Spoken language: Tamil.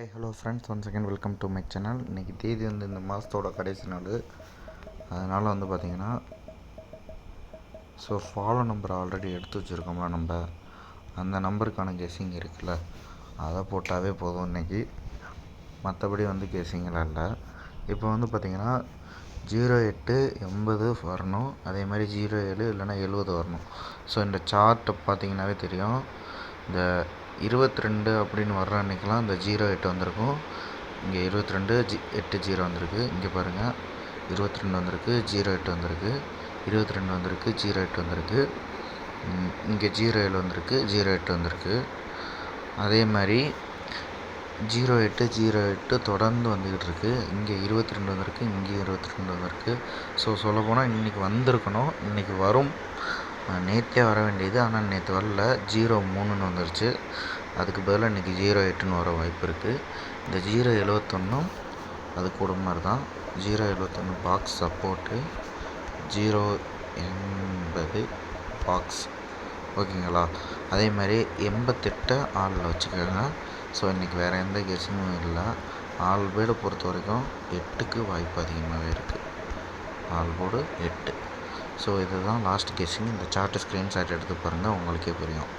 Hi hello friends one second welcome to my channel இன்றைக்கி தேதி வந்து இந்த மாதத்தோட கடைசி நாள். அதனால் வந்து பார்த்திங்கன்னா ஸோ ஃபாலோ நம்பர் ஆல்ரெடி எடுத்து வச்சுருக்கோம்ல நம்ம. அந்த நம்பருக்கான கெஸிங் இருக்குல்ல அதை போட்டாவே போதும் இன்றைக்கி மற்றபடி வந்து கெஸ்ஸிங்கெலாம் இல்லை. இப்போ வந்து பார்த்திங்கன்னா ஜீரோ எட்டு எண்பது வரணும். அதே மாதிரி ஜீரோ ஏழு இல்லைன்னா எழுபது வரணும். ஸோ இந்த சார்ட்டை பார்த்தீங்கன்னாவே தெரியும். இந்த இருபத்தி ரெண்டு அப்படின்னு வர்ற அன்றைக்கெலாம் இந்த ஜீரோ எட்டு வந்திருக்கும். இங்கே இருபத்தி ரெண்டு ஜி எட்டு ஜீரோ வந்திருக்கு. இங்கே பாருங்கள் இருபத்தி ரெண்டு வந்திருக்கு ஜீரோ எட்டு வந்திருக்கு. இருபத்தி ரெண்டு வந்திருக்கு ஜீரோ எட்டு வந்திருக்கு. இங்கே ஜீரோ ஏழு வந்திருக்கு ஜீரோ எட்டு வந்திருக்கு. அதே மாதிரி ஜீரோ எட்டு ஜீரோ எட்டு தொடர்ந்து வந்துக்கிட்டு இருக்கு. இங்கே இருபத்தி ரெண்டு வந்திருக்கு இங்கே இருபத்தி ரெண்டு வந்திருக்கு ஸோ சொல்லப்போனால் இன்றைக்கி வந்திருக்கணும். இன்றைக்கி வரும். நேற்றே வர வேண்டியது ஆனால் நேற்று வரல. ஜீரோ மூணுன்னு வந்துருச்சு. அதுக்கு பதிலாக இன்றைக்கி ஜீரோ எட்டுன்னு வர வாய்ப்பு இருக்குது இந்த ஜீரோ எழுவத்தொன்றும் அது கூட மாதிரி தான். ஜீரோ எழுவத்தொன்று பாக்ஸ் சப்போர்ட்டு ஜீரோ எண்பது பாக்ஸ் ஓகேங்களா? அதே மாதிரி எண்பத்தெட்டை ஆளில் வச்சுக்கோங்க. ஸோ இன்றைக்கி வேறு எந்த கெஸ்ஸிங்கும் இல்லை. ஆள் பேர்டை பொறுத்த வரைக்கும் எட்டுக்கு வாய்ப்பு அதிகமாகவே இருக்குது ஆள் போர்டு எட்டு. ஸோ இதுதான் லாஸ்ட் கேஸிங் இந்த சார்ட்டு ஸ்க்ரீன்ஷாட் எடுத்து பாருங்கள் உங்களுக்கே புரியும்.